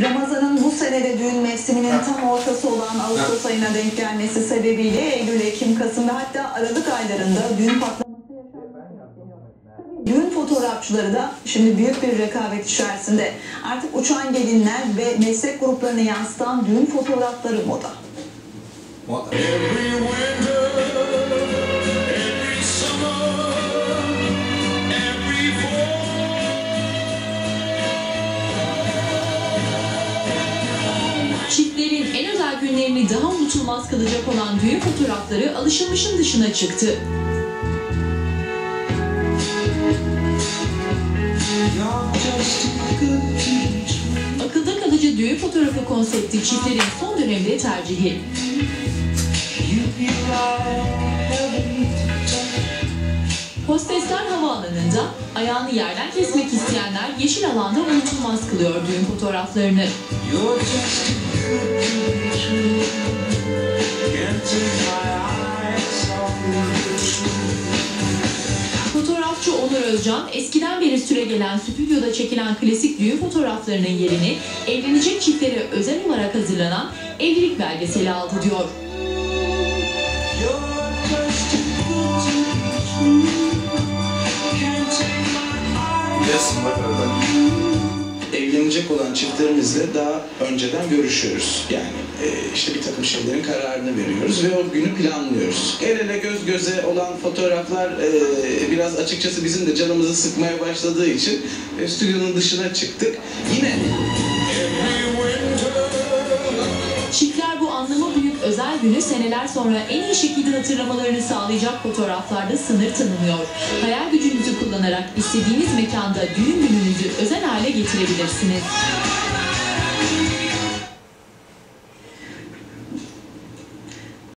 Ramazan'ın bu senede düğün mevsiminin tam ortası olan Ağustos ayına denk gelmesi sebebiyle Eylül, Ekim, Kasım ve hatta Aralık aylarında düğün patlaması. Tabii Düğün fotoğrafçıları da şimdi büyük bir rekabet içerisinde. Artık uçan gelinler ve meslek gruplarını yansıtan düğün fotoğrafları moda. Moda. Çiftlerin en özel günlerini daha unutulmaz kılacak olan düğün fotoğrafları alışılmışın dışına çıktı. Akılda kalıcı düğün fotoğrafı konsepti çiftlerin son dönemde tercihi. Hostesler havaalanında ayağını yerden kesmek isteyenler yeşil alanda unutulmaz kılıyor düğün fotoğraflarını. My. Fotoğrafçı Onur Özcan eskiden beri süre gelen stüdyoda çekilen klasik düğün fotoğraflarının yerini evlenecek çiftlere özel olarak hazırlanan evlilik belgeseli aldı diyor. You're just too evlenecek olan çiftlerimizle daha önceden görüşüyoruz. Yani e, işte bir takım şeylerin kararını veriyoruz ve o günü planlıyoruz. El ele göz göze olan fotoğraflar e, biraz açıkçası bizim de canımızı sıkmaya başladığı için e, stüdyonun dışına çıktık. Yine özel günü seneler sonra en iyi şekilde hatırlamalarını sağlayacak fotoğraflarda sınır tanımıyor. Hayal gücünüzü kullanarak istediğiniz mekanda düğün gününüzü özel hale getirebilirsiniz.